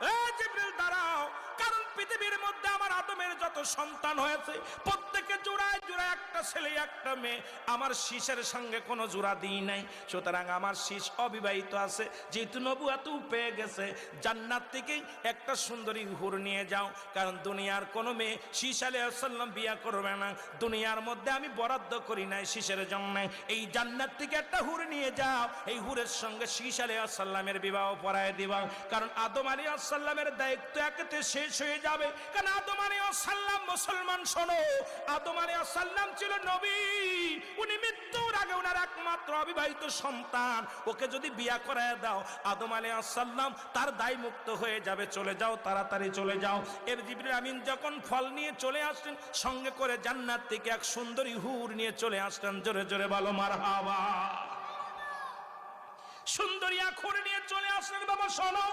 এ জিব্রিল দাঁড়াও। পৃথিবীর মধ্যে আমার আদমের যত সন্তান হয়েছে, প্রত্যেকে জোড়ায় জোড়ায় একটা ছেলে, একটা মেয়ে। আমার শীষের সঙ্গে কোনো জোড়া দিই নাই। সুতরাং আমার শীষ অবিবাহিত আছে। যেহেতু নবুয়াতু পেয়ে গেছে, জান্নাত থেকেই একটা সুন্দরী হুর নিয়ে যাও। কারণ দুনিয়ার কোনো মেয়ে শীষ আলী আসাল্লাম বিয়া করবে না। দুনিয়ার মধ্যে আমি বরাদ্দ করি নাই শীষের জন্য। এই জান্নাত থেকে একটা হুর নিয়ে যাও। এই হুরের সঙ্গে শীষ আলী আসাল্লামের বিবাহ পড়ায় দিবা। কারণ আদম আলী আসাল্লামের দায়িত্ব একেতে শেষ হয়ে যাবে। কারণ আদম আলী আসাল্লাম মুসলমান, শোনো। আদম আলী আসাল্লাম ছিল নবী। উনি মৃত্যুর আগে ওনার একমাত্র অবিবাহিত সন্তান। ওকে যদি বিয়া করায় দাও, আদম আলী আসাল্লাম তার দায় মুক্ত হয়ে যাবে। চলে যাও, তাড়াতাড়ি চলে যাও। এর জিবরিল আমিন যখন ফল নিয়ে চলে আসলেন, সঙ্গে করে জান্নাত থেকে এক সুন্দরী হুর নিয়ে চলে আসলেন। জোরে জোরে বলো মার হাওয়া সুন্দরী আখুর নিয়ে চলে আসলেন। বাবা, শোনো।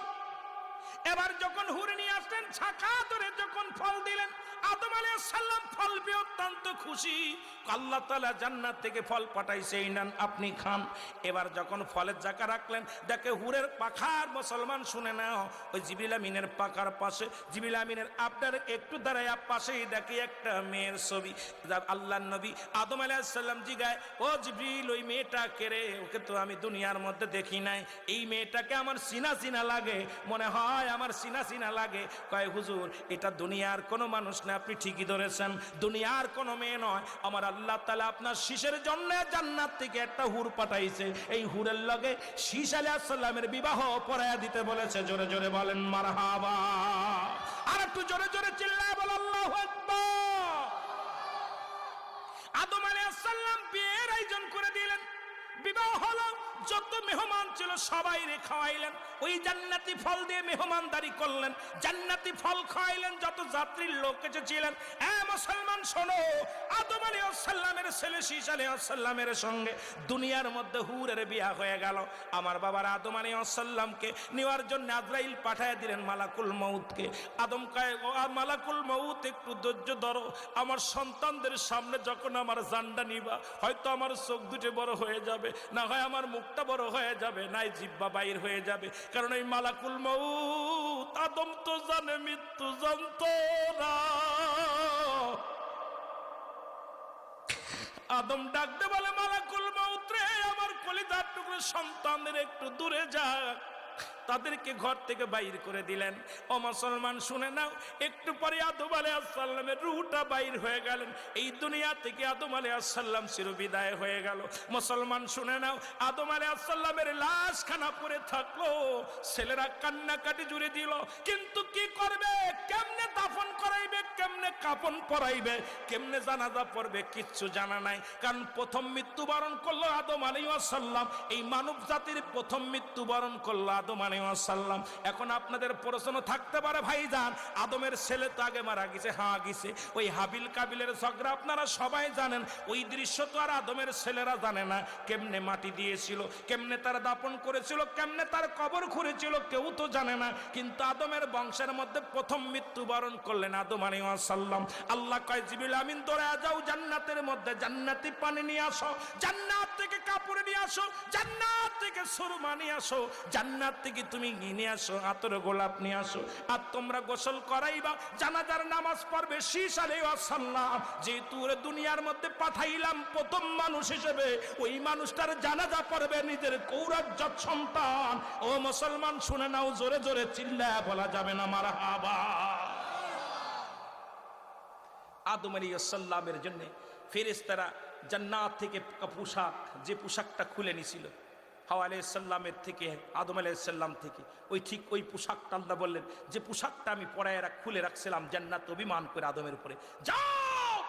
এবার যখন হুরে নিয়ে আসলেন, ছাকা ধরে যখন ফল দিলেন, আদম আলাইহিস সালাম ফল পেয়ে অত্যন্ত খুশি। আল্লাহ তাআলা জান্নাত থেকে ফল পাঠাইছে এই নেন, আপনি খান। এবার যখন ফলের জায়গা রাখলেন, দেখে হুরের পাখার মুসলমান শুনে নাও, ওই জিবিল আমিনের পাখার পাশে, জিবিল আমিনের আপনার একটু দাঁড়ায় পাশেই দেখে একটা মেয়ের ছবি। আল্লাহর নবী আদম আলাইহিস সালাম জিগায়, ও জিবরিল, ওই মেয়েটা কেড়ে ওকে তো আমি দুনিয়ার মধ্যে দেখি নাই। এই মেয়েটাকে আমার সিনা সিনা লাগে। মনে হয় আমার সিনা সিনা লাগে। কয়, হুজুর, এটা দুনিয়ার কোনো মানুষ না, আপনি ঠিকই ধরেছেন। দুনিয়ার কোনো মেয়ে নয়। আমার আল্লাহ তালা আপনার শিশের জন্য জান্নাত থেকে একটা হুর পাঠাইছে। এই হুরের লগে শীষ আলী আসসালামের বিবাহ পড়াইয়া দিতে বলেছে। জোরে জোরে বলেন, মারহাবা। আর একটু জোরে জোরে চিল্লায় বল আল্লাহ আদম আলাইহিসসালাম বিয়ের আয়োজন করে দিলেন। বিবাহ হলো যত মেহমান ছিল, সবাই রে খাওয়াইলেন। ওই জান্নাতি ফল দিয়ে মেহমানদারি করলেন। জান্নাতি ফল খাওয়াইলেন, যত যাত্রীর লোক এসেছিলেন। এ মুসলমান, শোনো, আদম আলাইহিসসালামের ছেলে শীষ আলাইহিসসালামের সঙ্গে দুনিয়ার মধ্যে হুরের বিয়া হয়ে গেল। আমার বাবার আদম আলাইহিসসালামকে নেওয়ার জন্য আজরাইল পাঠায় দিলেন মালাকুল মউতকে। আদম কায় মালাকুল মউত, একটু ধৈর্য ধরো। আমার সন্তানদের সামনে যখন আমার জান্ডা নিবা, হয়তো আমার চোখ দুটো বড় হয়ে যাবে। না হয় আমার মুখটা বড় হয়ে যাবে, নাই জিব্বা বাইর হয়ে যাবে। কারণ এই মালাকুল মৌ আদম তো জানে, মৃত্যু জানত আদম ডাকতে বলে, মালাকুল মৌত্রে আমার কলিদার টুকরো সন্তানদের একটু দূরে যাক। তাদেরকে ঘর থেকে বাইর করে দিলেন। ও মুসলমান, শুনে নাও, একটু পরে আদম আলী আসসালামের রুহটা বাইর হয়ে গেলেন। এই দুনিয়া থেকে আদম আলী আসসালাম চির বিদায় হয়ে গেল। মুসলমান, শুনে নাও, আদম আলী আসসালামের লাশ খানা পরে থাকল। ছেলেরা কান্নাকাটি জুড়ে দিল। কিন্তু কি করবে? কেমনে কাপন পরাইবে, কেমনে জানাজা পড়বে কিচ্ছু জানা নাই। কারণ প্রথম মৃত্যুবরণ করল আদম আলী আসাল্লাম এই মানব জাতির প্রথম মৃত্যুবরণ করল আদম আলী আসাল্লাম এখন আপনাদের প্রশ্ন থাকতে পারে, ভাইজান, আদমের ছেলে তো আগে মারা গেছে হ্যাঁ গেছে। ওই হাবিল কাবিলের ঝগড়া আপনারা সবাই জানেন, ওই দৃশ্য তো আর আদমের ছেলেরা জানে না। কেমনে মাটি দিয়েছিল, কেমনে তার দাপন করেছিল, কেমনে তার কবর খুঁড়েছিল, কেউ তো জানে না। কিন্তু আদমের বংশের মধ্যে প্রথম মৃত্যুবরণ করলেন আদম আলী সাল্লাম আল্লাহ কয় জিবিল আমিন তোরা যাও জান্নাতের মধ্যে। জান্নাতি পানি নিয়ে আসো, জান্নাত থেকে কাপড় নিয়ে আসো, জান্নাত থেকে সুরমা নিয়ে আসো, জান্নাত থেকে তুমি নিয়ে আসো, আতর গোলাপ নিয়ে আসো। আর তোমরা গোসল করাইবা, জানাজার নামাজ পড়বে, শীষ আলী সাল্লাম যেহেতু দুনিয়ার মধ্যে পাঠাইলাম প্রথম মানুষ হিসেবে, ওই মানুষটার জানাজা পড়বে নিজের কৌরাজ্য সন্তান। ও মুসলমান, শুনে নাও, জোরে জোরে চিল্লা বলা যাবে না মারা হাবা আদম আলী সাল্লামের জন্য ফেরেস্তারা জান্নাত থেকে পোশাক, যে পোশাকটা খুলে নিছিল। হাওয়া আলাইসাল্লামের থেকে, আদম আলাইসাল্লাম থেকে। ওই ঠিক ওই পোশাকটা আল্লাহ বললেন, যে পোশাকটা আমি পরায় রাখ খুলে রাখছিলাম জান্নাত অভিমান করে আদমের উপরে। যাও!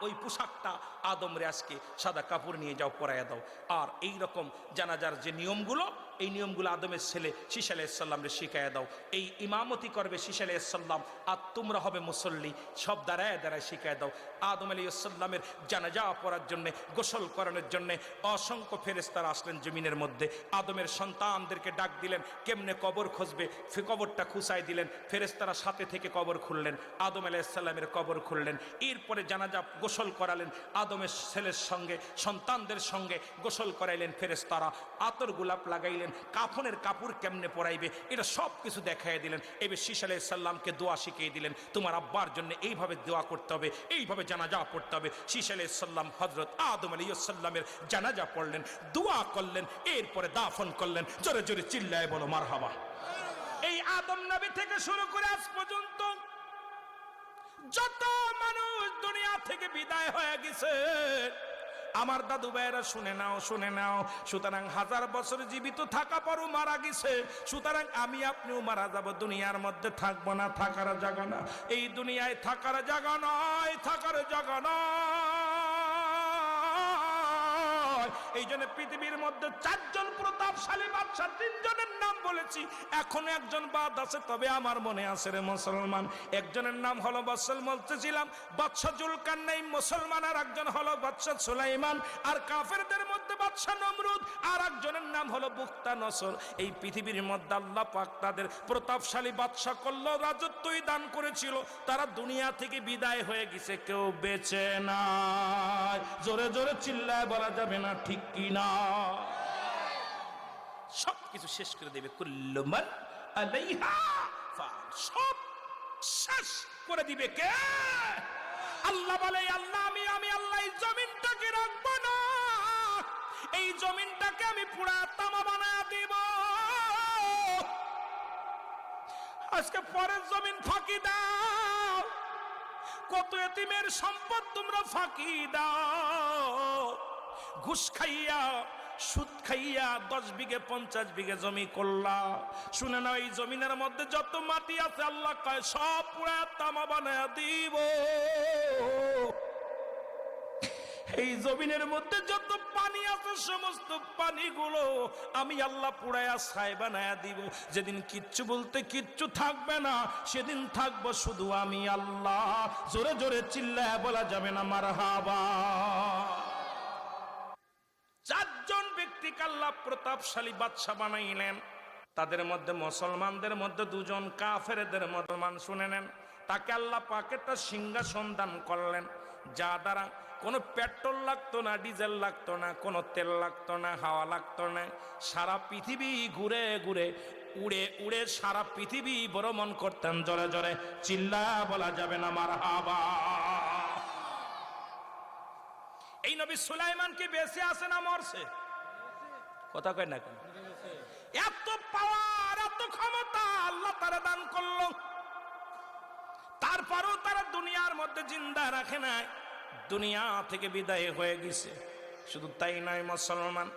ওই পোশাকটা আদম রে আজকে সাদা কাপড় নিয়ে যাও, পরাইয়া দাও। আর এই রকম জানাজার যে নিয়মগুলো এই নিয়মগুলো আদমের ছেলে শীষ আলাইসাল্লাম রে শিখাইয়া দাও। এই ইমামতি করবে শীষ আলাইসাল্লাম আর তোমরা হবে মুসল্লি। সব দাঁড়ায় দাঁড়ায় শিখায় দাও। আদম আলাইসাল্লামের জানাজা পড়ার জন্যে, গোসল করানোর জন্যে অসংখ্য ফেরেস্তারা আসলেন জমিনের মধ্যে। আদমের সন্তানদেরকে ডাক দিলেন, কেমনে কবর খুঁজবে? কবরটা খুঁচাই দিলেন। ফেরেস্তারা সাথে থেকে কবর খুললেন। আদম আলাইসাল্লামের কবর খুললেন। এরপরে জানাজা গোসল করালেন। আদমের ছেলের সঙ্গে, সন্তানদের সঙ্গে গোসল করাইলেন ফেরেস্তারা আতর গোলাপ লাগাইলেন। দিলেন, কাফনের কাপড় কেমনে পরাইবে? এটা সব কিছু দেখাই দিলেন। এবার শীষ সাল্লামকে দোয়া শিখিয়ে দিলেন, তোমার আব্বার জন্য এইভাবে দোয়া করতে হবে, এইভাবে জানাজা পড়তে হবে। শীষ সাল্লাম হজরত আদম আলাইসাল্লামের জানাজা পড়লেন, দোয়া করলেন, এরপরে দাফন করলেন। জোরে জোরে চিল্লায় বলো মার হাবা এই আদম নবী থেকে শুরু করে আজ পর্যন্ত যত মানুষ দুনিয়া থেকে বিদায় হয়ে গেছে আমার দাদু ভাইয়েরা শুনে নাও শুনে নাও। সুতরাং হাজার বছর জীবিত থাকা পরও মারা গেছে। সুতরাং আমি আপনিও মারা যাব, দুনিয়ার মধ্যে থাকব না, থাকার জায়গা না। এই দুনিয়ায় থাকার জায়গা নয়, থাকার জায়গা নয়। এই জন্য পৃথিবীর মধ্যে চারজন প্রতাপশালী বাদশা তিনজনের নাম বলেছি। এখন একজন বাদ আছে, তবে আমার মনে আছে রে মুসলমান। একজনের নাম হলো বৎসল বলতেছিলাম বাদশা জুলকার নেই মুসলমান আর একজন হলো বাদশা সুলাইমান। আর কাফেরদের মধ্যে বাদশা নমরুদ, আর একজনের নাম হলো বুক্তা নসর। এই পৃথিবীর মধ্যে আল্লাহ পাক তাদের প্রতাপশালী বাদশা করল, রাজত্বই দান করেছিল। তারা দুনিয়া থেকে বিদায় হয়ে গেছে, কেউ বেঁচে নাই। জোরে জোরে চিল্লায় বলা যাবে না, ঠিক কি না সব কিছু শেষ করে দেবে সব শেষ করে দিবে কে? আল্লাহ বলে, আল্লাহ, আমি আমি আল্লাহ জমিনটাকে রাখব না। এই জমিনটাকে আমি পুরা তামা দিব। আজকে পরের জমিন ফাঁকি দাও। কত এতিমের সম্পদ তোমরা ফাঁকি দাও। ঘুষ খাইয়া, সুদ খাইয়া দশ বিঘে, পঞ্চাশ বিঘে জমি করলা। শুনে না এই জমিনের মধ্যে যত মাটি আছে, আল্লাহ কয়, সব পুরা তামা বানায় দিব। এই জমিনের মধ্যে যত পানি আছে, সমস্ত পানিগুলো আমি আল্লাহ পুরায়া ছাই বানায়া দিব। যেদিন কিচ্ছু বলতে কিচ্ছু থাকবে না, সেদিন থাকব শুধু আমি আল্লাহ। জোরে জোরে চিল্লায় বলা যাবে না মার হাবা চারজন ব্যক্তিকে আল্লাহ প্রতাপশালী বাদশা বানাইলেন। তাদের মধ্যে মুসলমানদের মধ্যে দুজন, কাফেরদের মুসলমান শুনে নেন। তাকে আল্লাহ পাকেটা সিংহাসন দান করলেন, যা দ্বারা কোনো পেট্রোল লাগতো না, ডিজেল লাগতো না, কোনো তেল লাগতো না, হাওয়া লাগতো না। সারা পৃথিবী ঘুরে ঘুরে, উড়ে উড়ে সারা পৃথিবী ভ্রমণ করতেন, জোরে জোরে। চিল্লা বলা যাবে না মার হাবা এই নবী সুলাইমান কি বেঁচে আছে না মরছে? কথা কয় না কেন? এত পাওয়ার এত ক্ষমতা আল্লাহ তারা দান করল। তারপরেও তারা দুনিয়ার মধ্যে জিন্দা রাখে নাই, দুনিয়া থেকে বিদায় হয়ে গেছে। শুধু তাই নয়, মুসলমান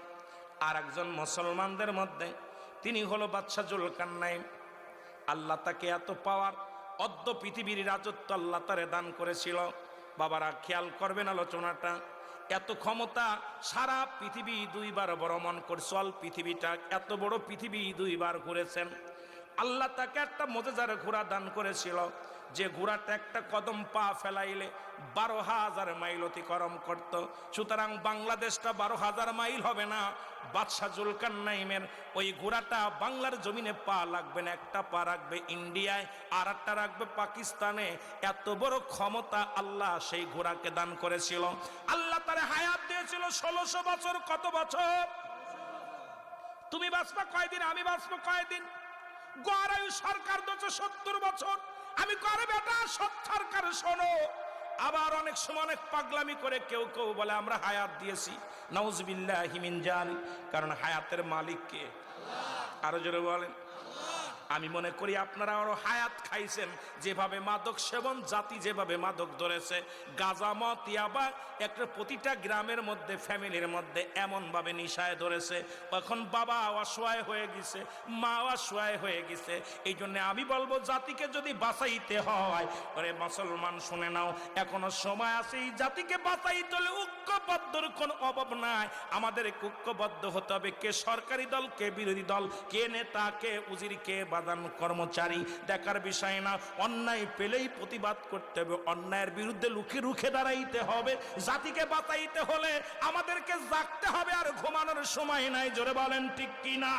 আর একজন মুসলমানদের মধ্যে তিনি হলো বাদশাহ জুলকান্নাইম আল্লাহ তাকে এত পাওয়ার অদ্য পৃথিবীর রাজত্ব আল্লাহ তারে দান করেছিল। বাবারা, খেয়াল করবেন আলোচনাটা। এত ক্ষমতা সারা পৃথিবী দুইবার ভ্রমণ করছে, অল পৃথিবীটা। এত বড় পৃথিবী দুইবার ঘুরেছেন। আল্লাহ তাকে একটা মজাদার ঘোড়া দান করেছিল, যে ঘোড়াটা একটা কদম পা ফেলাইলে বারো হাজার মাইল অতিক্রম করত। সুতরাং বাংলাদেশটা বারো হাজার মাইল হবে না। বাদশাহ জুলকান নাইমের ওই ঘোড়াটা বাংলার জমিনে পা লাগবে না, একটা পা রাখবে ইন্ডিয়ায়, আর একটা রাখবে পাকিস্তানে। এত বড় ক্ষমতা আল্লাহ সেই ঘোড়াকে দান করেছিল। আল্লাহ তারে হায়াত দিয়েছিল ষোলোশো বছর, কত বছর? তুমি বাঁচবা কয়দিন, আমি বাঁচবো কয়দিন? গড়ায়ু সরকার দুশো সত্তর বছর। আমি করে বেটা, সব সরকার শোনো। আবার অনেক সময় অনেক পাগলামি করে কেউ কেউ বলে, আমরা হায়াত দিয়েছি। নওজবিল্লাহ হিমিন জান কারণ হায়াতের মালিক কে? আরও জোরে বলেন। আমি মনে করি আপনারা আরও হায়াত খাইছেন, যেভাবে মাদক সেবন জাতি যেভাবে মাদক ধরেছে গাজামত ইয়াবা, একটা প্রতিটা গ্রামের মধ্যে, ফ্যামিলির মধ্যে এমন ভাবে নিশায় ধরেছে। এখন বাবা অসহায় হয়ে গেছে মা অসহায় হয়ে গেছে। এই জন্য আমি বলব, জাতিকে যদি বাঁচাইতে হয়, ওরে মুসলমান শুনে নাও, এখনও সময় আছে, এই জাতিকে বাঁচাইতে হলে ঐক্যবদ্ধর কোনো অভাব নাই। আমাদের ঐক্যবদ্ধ হতে হবে, কে সরকারি দল, কে বিরোধী দল, কে নেতা, কে উজির, কে বাদান কর্মচারী। দেখার বিষয় না। অন্যায় পেলেই প্রতিবাদ করতে হবে। অন্যায়ের বিরুদ্ধে লুকে রুখে দাঁড়াইতে হবে। জাতিকে বাঁচাইতে হলে আমাদেরকে জাগতে হবে আর ঘুমানোর সময় নাই। জোরে বলেন ঠিক কিনা?